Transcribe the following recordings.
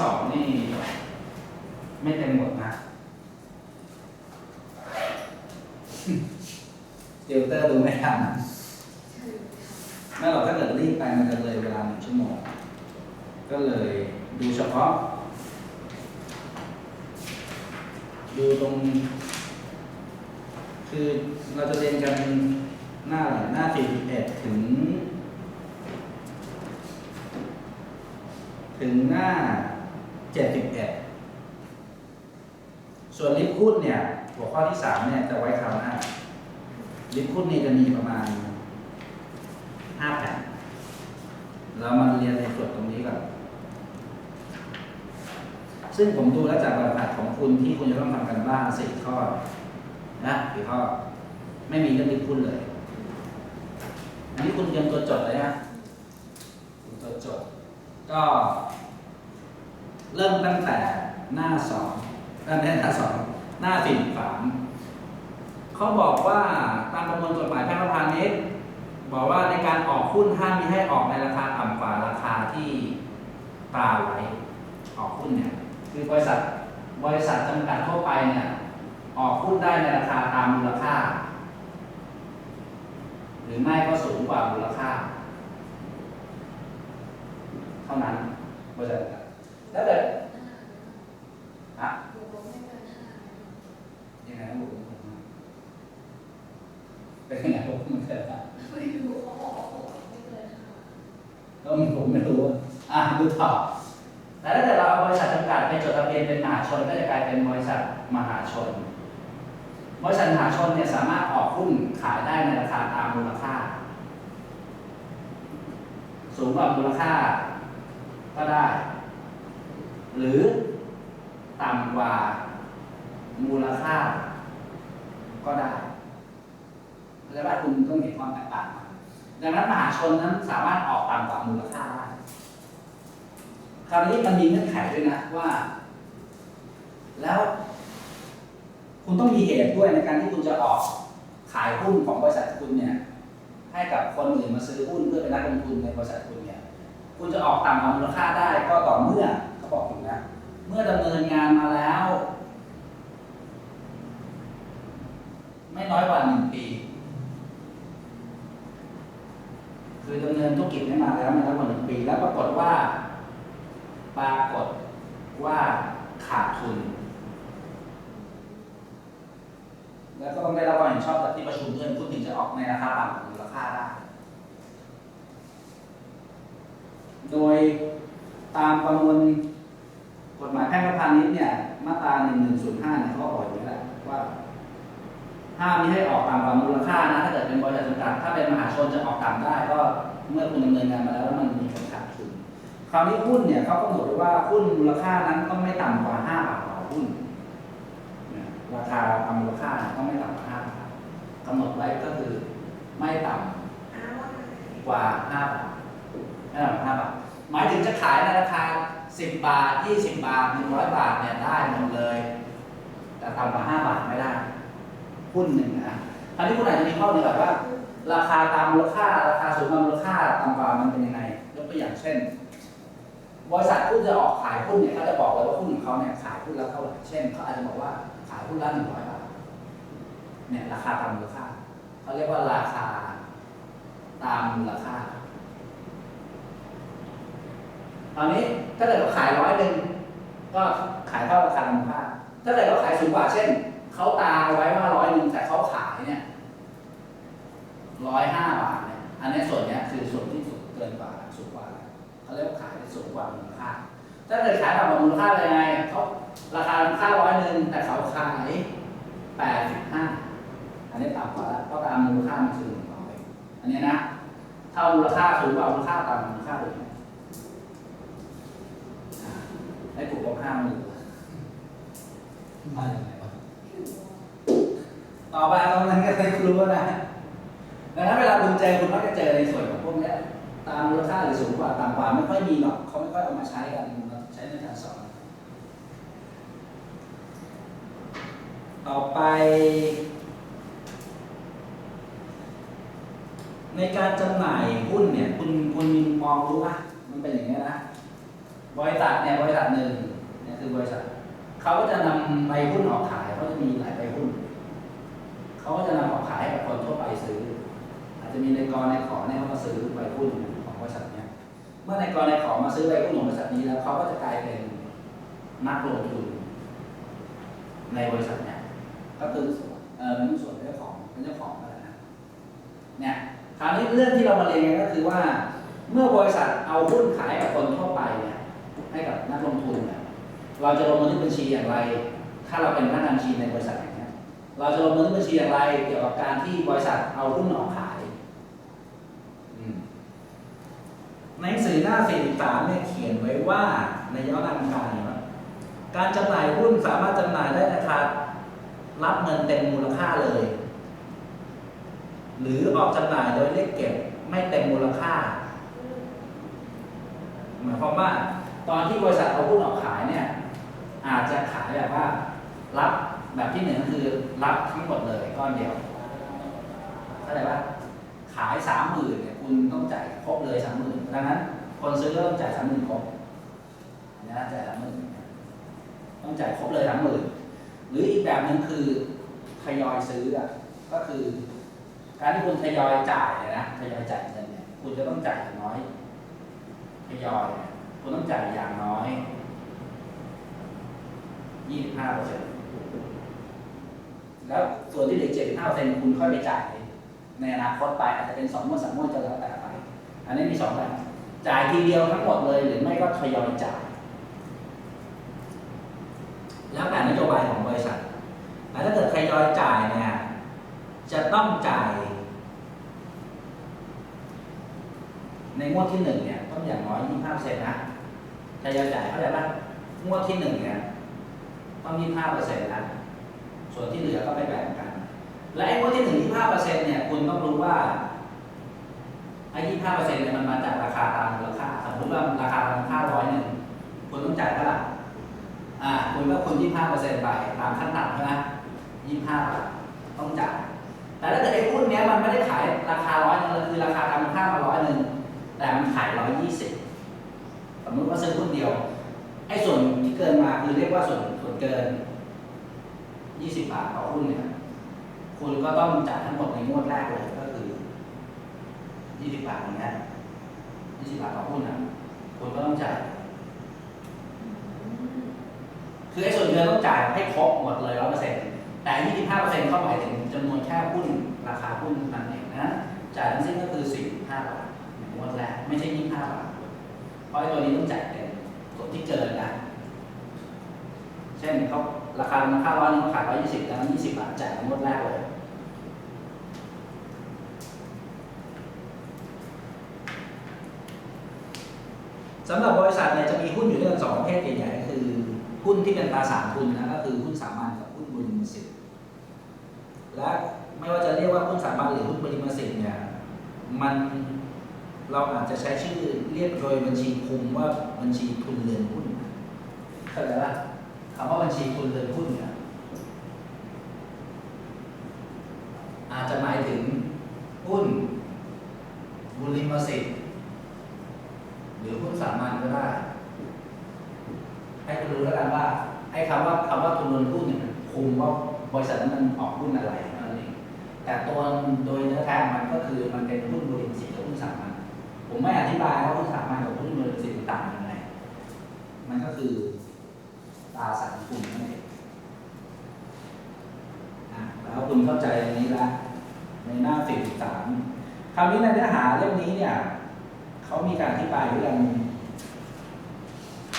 สองนี่ ไม่เต็มหมดนะเดลเตอร์ดูไม่ทันไม่หรอกถ้าเกิดรีบไปมันจะเลยเวลาหนึ่งชั่วโมง ก็เลยดูเฉพาะ ดูตรง คือเราจะเรียนกันหน้าอะไรหน้า41ถึง ถึงหน้า 71 ส่วนลิฟต์หุ้นเนี่ย หัวข้อที่ 3 เนี่ย จะไว้คราวหน้า ลิฟต์หุ้นนี่จะมีประมาณ 5 แผ่นเรามาเรียนในส่วนตรงนี้ก่อนซึ่งผมดูแล้วจากแบบหัดของคุณที่คุณจะต้องทำกันบ้านสี่ข้อนะสี่ข้อ ไม่มีเรื่องลิฟต์หุ้นเลย อันนี้คุณเตรียมตัวจดเลยนะคุณตัวจดก็ เริ่มตั้งแต่หน้าสองหน้าหน้าสองหน้าสี่สามเขาบอกว่าตามประมวลกฎหมายแพ่งและพาณิชย์บอกว่าในการออกหุ้นห้ามมีให้ออกในราคาต่ำกว่าราคาที่ตราไว้ออกหุ้นเนี่ยคือบริษัทบริษัทจำกัดทั่วไปเนี่ยออกหุ้นได้ในราคาตามมูลค่า หรือไม่ก็สูงกว่ามูลค่า เท่านั้นบริษัทจำกัดแล้วเกิดอะยังไงนะบุ๋มเป็นยังไงบุ๋มมันเกิดอะไรก็ผมไม่รู้อะอะ ดูต่อแต่ถ้าเกิดเราเอาบริษัทจำกัดไปจดทะเบียนเป็นมหาชนก็จะกลายเป็นบริษัทมหาชน บริษัทมหาชนเนี่ยสามารถออกหุ้นขายได้ในราคาตามมูลค่า สูงกว่ามูลค่าก็ได้ หรือต่ำกว่ามูลค่า ก็ได้แล้วว่าคุณต้องเห็นความแตกต่างมันดังนั้นมหาชนนั้นสามารถออกต่ำกว่ามูลค่าได้ คราวนี้มันมีเงื่อนไขด้วยนะว่า แล้ว คุณต้องมีเหตุด้วยในการที่คุณจะออกขายหุ้นของบริษัทคุณเนี่ย ให้กับคนอื่นมาซื้อหุ้นเพื่อเป็นนักลงทุนในบริษัทคุณเนี่ย คุณจะออกต่ำกว่ามูลค่าได้ก็ต่อเมื่อเขาบอกอยู่นะเมื่อดำเนินงานมาแล้ว ไม่น้อยกว่าหนึ่งปี คือดำเนินธุรกิจนี้มาแล้วไม่น้อยกว่าหนึ่งปี แล้วปรากฏว่า ปรากฏว่าขาดทุน แล้วก็ต้องได้รับความเห็นชอบจากที่ประชุมด้วยคุณถึงจะออกในราคาต่ำกว่ามูลค่าได้ โดยตามประมวลกฎหมายแพ่งและพาณิชย์เนี่ย มาตรา 1105 เนี่ยเขาก็บอกอยู่แล้วว่าห้ามมิให้ออกต่ำกว่ามูลค่านะ ถ้าเกิดเป็นบริษัทจำกัดถ้าเป็นมหาชนจะออกต่ำได้ ก็เมื่อคุณดำเนินงานมาแล้วแล้วมันมีกรขาดทุน คราวนี้หุ้นเนี่ยเขากำหนดไว้ว่าหุ้นมูลค่านั้นต้องไม่ต่ำกว่า5บาทต่อหุ้นราคาตามมูลค่าต้องไม่ต่ำกว่า5บาทกำหนดไว้ก็คือไม่ต่ำกว่า5บาทไม่ต่ำกว่า5บาทหมายถึงจะขายในราคา10บบาท20บบาท100บาทเนี่ยได้หมดเลย แต่ต่ำกว่า5บาทไม่ได้ หุ้นหนึ่งนะคราวนี้คุณอาจจะมีข้อหนึ่งแบบว่า ราคาตามมูลค่า ราคาสูงกว่ามูลค่าต่ำกว่ามันเป็นยังไงยกตัวอย่างเช่น บริษัทผู้จะออกขายหุ้นเนี่ยเขาจะบอกเลยว่าหุ้นของเขาเนี่ยขายหุ้นละเท่าไหร่เช่นเขาอาจจะบอกว่าขายหุ้นละ100บาทเนี่ยราคาตามมูลค่าเขาเรียกว่าราคาตามมูลค่าตอนนี้ถ้าเกิดเราขายร้อยหนึ่งก็ขายเท่าราคาตามมูลค่าถ้าเกิดเราขายสูงกว่า เช่นเขาตาไว้ว่าร้อยหนึ่งแต่เขาขายเนี่ยร้อยห้าบาทเนี่ยอันนี้ส่วนเนี้ยคือส่วนที่สูงเกินกว่า เขาเรียกว่าขายได้สูงกว่ามูลค่า ถ้าเกิดขายต่ำกว่ามูลค่าเป็นยังไงเขาราคามูลค่าร้อยหนึ่งแต่เขาขายแปดสิบห้าอันนี้ต่ำกว่าแล้วเพราะตามมูลค่ามันคือหนึ่งร้อยอันนี้นะถ้ามูลค่าสูงกว่ามูลค่าต่ำกว่ามูลค่าเป็นยังไงอ่าให้ถูกลบห้ามือมาอย่างไรวะต่อไปตรงนั้นก็ได้รู้นะดังนั้นเวลาคุณเจอคุณมักจะเจอในส่วนของพวกเนี้ย ตามมูลค่าหรือสูงกว่าต่ำกว่าไม่ค่อยมีหรอกเขาไม่ค่อยเอามาใช้กันมาใช้ในการสอน ต่อไป ในการจำหน่ายหุ้นเนี่ยคุณคุณมีมองรู้ป่ะมันเป็นอย่างนี้นะ บริษัทเนี่ยบริษัทหนึ่งเนี่ยคือบริษัทเขาก็จะนำใบหุ้นออกขายเขาจะมีหลายใบหุ้นเขาก็จะนำออกขายให้กับคนทั่วไปซื้อ อาจจะมีในกรในขอเนี่ยเขามาซื้อใบหุ้น บริษัทเนี่ยเมื่อในกรในของมาซื้อใบหุ้นของบริษัทนี้แล้วเขาก็จะกลายเป็นนักลงทุนในบริษัทเนี่ยก็คือเออเป็นส่วนเป็นเจ้าของเป็นเจ้าของอะไรนะเนี่ยคราวนี้เรื่องที่เรามาเรียนกันก็คือว่า เมื่อบริษัทเอาหุ้นขายกับคนทั่วไปเนี่ยให้กับนักลงทุนเนี่ยเราจะลงบันทึกบัญชีอย่างไร ถ้าเราเป็นพนักงานบัญชีในบริษัทอย่างเงี้ยเราจะลงบันทึกบัญชีอย่างไร เกี่ยวกับการที่บริษัทเอาหุ้นออกขายอืมใน หนังสือหน้า43เนี่ยเขียนไว้ว่าในย้อนหลังการเนี่ยว่าการจำหน่ายหุ้นสามารถจำหน่ายได้ราคารับเงินเต็มมูลค่าเลย หรือออกจำหน่ายโดยเรียกเก็บไม่เต็มมูลค่า หมายความว่า ตอนที่บริษัทเอาหุ้นออกขายเนี่ย อาจจะขายแบบว่า รับแบบที่หนึ่งก็คือรับทั้งหมดเลยก้อนเดียวเข้าใจปะขายสามหมื่นเนี่ย คุณต้องจ่ายครบเลยสามหมื่นดังนั้น คนซื้อก็ต้องจ่ายสามหมื่นครบนะจ่ายสามหมื่นต้องจ่ายครบเลยสามหมื่นหรืออีกแบบหนึ่งคือทยอยซื้ออะก็คือ การที่คุณทยอยจ่ายนะทยอยจ่ายเงินเนี่ยคุณจะต้องจ่ายอย่างน้อยทยอยคุณต้องจ่ายอย่างน้อย25เปอร์เซ็นต์แล้วส่วนที่เหลือ75เปอร์เซ็นต์คุณค่อยไปจ่ายใน ในอนาคตไปอาจจะเป็น2งวดสามงวดจะแล้วแต่ไปอันนี้มีสองแบบจ่ายทีเดียวทั้งหมดเลยหรือไม่ก็ทยอยจ่าย แล้วแต่นโยบายของบริษัทแต่ถ้าเกิดทยอยจ่ายเนี่ยจะต้องจ่าย ในงวดที่หนึ่งเนี่ยต้องอย่างน้อย25เปอร์เซ็นต์นะทยอยจ่ายเข้าใจปะงวดที่หนึ่งเนี่ยต้อง25เปอร์เซ็นต์นะส่วนที่เหลือก็ไปแบ่งกัน และไอ้งวดที่หนึ่ง25เปอร์เซ็นต์เนี่ยคุณต้องรู้ว่าไอ้25เปอร์เซ็นต์เนี่ยมันมาจากราคาตามมูลค่าสมมติว่าราคาตามค่าร้อยหนึ่งคุณต้องจ่ายเท่าไหร่อ่าคุณก็คูณ25เปอร์เซ็นต์ไปตามขั้นต่ำใช่ไหม25บาทต้องจ่ายแต่ถ้าเกิดไอ้หุ้นเนี้ยมันไม่ได้ขายราคาร้อยหนึ่งคือราคาตามค่ามาร้อยหนึ่งแต่มันขายร้อยยี่สิบสมมติว่าซื้อหุ้นเดียวไอ้ส่วนที่เกินมาคือเรียกว่าส่วนส่วนเกินยี่สิบบาทต่อหุ้นเนี่ย คุณก็ต้องจ่ายทั้งหมดในงวดแรกเลยก็คือยี่สิบบาทอย่างเงี้ยยี่สิบบาทต่อหุ้นอะคุณก็ต้องจ่าย คือไอ้ส่วนเกินต้องจ่ายให้ครบหมดเลยร้อยเปอร์เซ็นต์แต่ยี่สิบห้าเปอร์เซ็นต์เข้าหมายถึงจำนวนแค่หุ้นราคาหุ้นนั่นเองนะจ่ายทั้งสิ้นก็คือสี่ห้าบาทในงวดแรกไม่ใช่ยี่สิบห้าบาทเพราะไอ้ตัวนี้ต้องจ่ายเต็มส่วนที่เกินนะเช่นเขาราคาราคาร้อยนึงเขาขายร้อยยี่สิบแล้วยี่สิบบาทจ่ายในงวดแรกเลย สำหรับบริษัทเนี่ยจะมีหุ้นอยู่ด้วยกันสองประเภทใหญ่ๆก็คือ หุ้นที่เป็นตราสารทุนนะก็คือหุ้นสามัญกับหุ้นบริมสิทธิ์และไม่ว่าจะเรียกว่าหุ้นสามัญหรือหุ้นบริมสิทธิ์เนี่ยมันเราอาจจะใช้ชื่อเรียกโดยบัญชีคุมว่าบัญชีทุนเรือนหุ้นเข้าใจปะคำว่าบัญชีทุนเรือนหุ้นเนี่ยอาจจะหมายถึงหุ้นบริมสิทธิ์ หรือหุ้นสามัญก็ได้ ให้คุณรู้แล้วกันว่าไอ้ คำว่าคำว่าทุนรวมหุ้นเนี่ยมันคุมว่าบริษัทนั้นมันออกหุ้นอะไรนั่นเองแต่ตัวโดยเนื้อแท้มันก็คือมันเป็นหุ้นบริษัทกับหุ้นสามัญผมไม่อธิบายว่าหุ้นสามัญกับหุ้นบริษัทต่างกันยังไงมันก็คือตราสารทุนนั่นเองอะแล้วคุณเข้าใจตรงนี้แล้วในหน้า43คราวนี้ในเนื้อหาเรื่องนี้เนี่ยเขามีการอธิบายด้วยกัน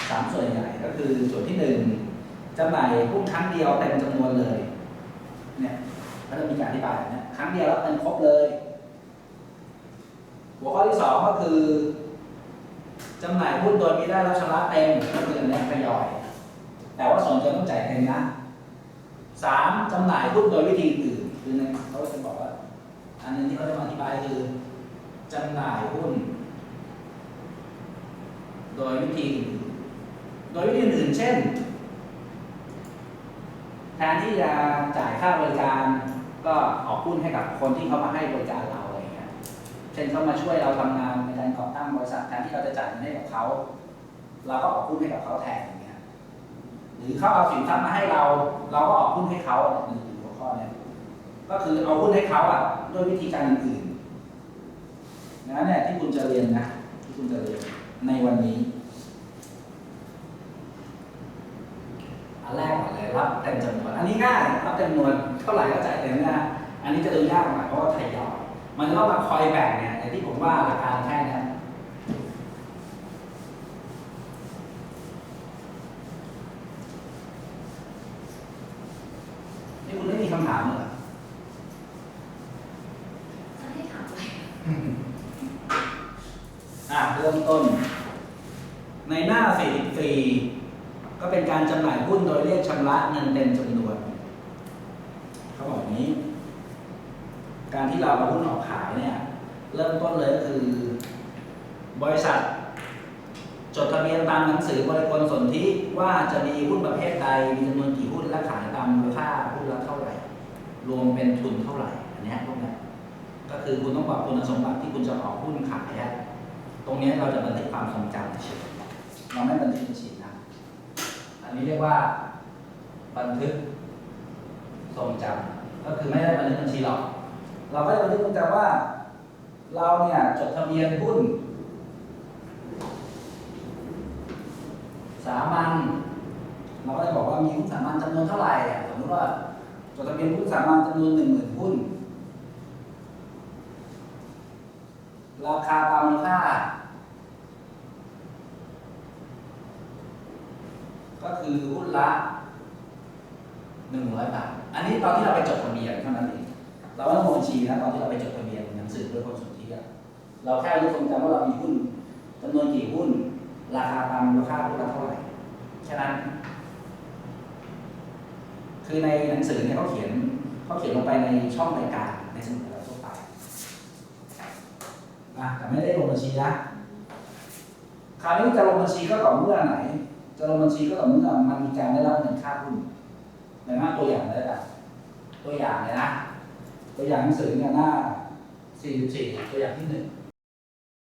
สามส่วนใหญ่ก็คือส่วนที่หนึ่ง จำหน่ายหุ้นครั้งเดียวเต็มจำนวนเลยเนี่ยเขาจะมีการอธิบายนี้ครั้งเดียวแล้วเป็นครบเลย หัวข้อที่สองก็คือจำหน่ายหุ้นโดยมีได้รับชำระเต็มก็คืออันนี้ทยอย แต่ว่าส่วนเกินต้องจ่ายเต็มนะสามจำหน่ายหุ้นโดยวิธีอื่นคือในเขาจะบอกว่า อันนึงที่เขาจะมาอธิบายคือจำหน่ายหุ้น โดยวิธี โดยวิธีอื่นเช่น แทนที่จะจ่ายค่าบริการก็ออกหุ้นให้กับคนที่เขามาให้บริการเราอะไรเงี้ย เช่นเขามาช่วยเราทำงานในการก่อตั้งบริษัทแทนที่เราจะจ่ายเงินให้กับเขาเราก็ออกหุ้นให้กับเขาแทนอย่างเงี้ย หรือเขาเอาสินทรัพย์มาให้เรา เราก็ออกหุ้นให้เขาหนึ่งหัวข้อเนี่ยก็คือเอาหุ้นให้เขาอะด้วยวิธีการอื่นๆนะเนี่ยที่คุณจะเรียนนะที่คุณจะเรียนในวันนี้แรับเต็มจำนวน อันนี้ง่ายรับเต็มจำนวนเท่าไหร่ก็จ่ายเต็มนะอันนี้จะดูยากหน่อยเพราะว่าไทยยอมมันจะต้องมาคอยแบ่งเนี่ยอย่างที่ผมว่าหลักการแค่นี้คุณไม่มีคำถามเลยเหรอ จะให้ถามอะไร อะเริ่มต้น ในหน้า 44 ก็เป็นการจำหน่ายหุ้นโดยเรียกชำระเงินเต็มจำนวนเขาบอกอย่างนี้ การที่เราเอาหุ้นออกขายเนี่ย เริ่มต้นเลยก็คือ บริษัท จดทะเบียนตามหนังสือบริคลสนธิว่าจะมีหุ้นประเภทใดมีจำนวนกี่หุ้นและขายตามมูลค่าหุ้นละเท่าไหร่ รวมเป็นทุนเท่าไหร่อันนี้พวกเนี้ยก็คือคุณต้องบอกคุณสมบัติที่คุณจะออกหุ้นขายตรงนี้เราจะบันทึกความทรงจำเฉยเราไม่บันทึกบัญชีนะ อันนี้เรียกว่า บันทึกทรงจำก็คือไม่ได้บันทึกบัญชีหรอก เราก็จะบันทึกทรงจำว่า เราเนี่ยจดทะเบียนหุ้นสามัญเราก็จะบอกว่ามีหุ้นสามัญจำนวนเท่าไหร่สมมติว่าจดทะเบียนหุ้นสามัญจำนวนหนึ่งหมื่นหุ้นราคาตามมูลค่า ก็คือหุ้นละ หนึ่งร้อยบาท อันนี้ตอนที่เราไปจดทะเบียนเท่านั้นเอง เราไม่ต้องลงบัญชีนะตอนที่เราไปจดทะเบียนหนังสือด้วยคนสุทธิเราแค่รู้ทรงจำว่าเรามีหุ้นจำนวนกี่หุ้น ราคาตามมูลค่าหุ้นละเท่าไหร่แค่นั้น คือในหนังสือเนี่ยเขาเขียนเขาเขียนลงไปในช่องรายการในสมุดเราทั่วไปนะแต่ไม่ได้ลงบัญชีนะคราวนี้จะลงบัญชีก็ต่อเมื่อไหนจะลงบัญชีก็ต่อเมื่อมันมีการได้รับเงินค่าหุ้น ในหน้าตัวอย่างเลยนะตัวอย่างเลยนะ ตัวอย่างหนังสือเนี่ยหน้า 44 ตัวอย่างที่หนึ่ง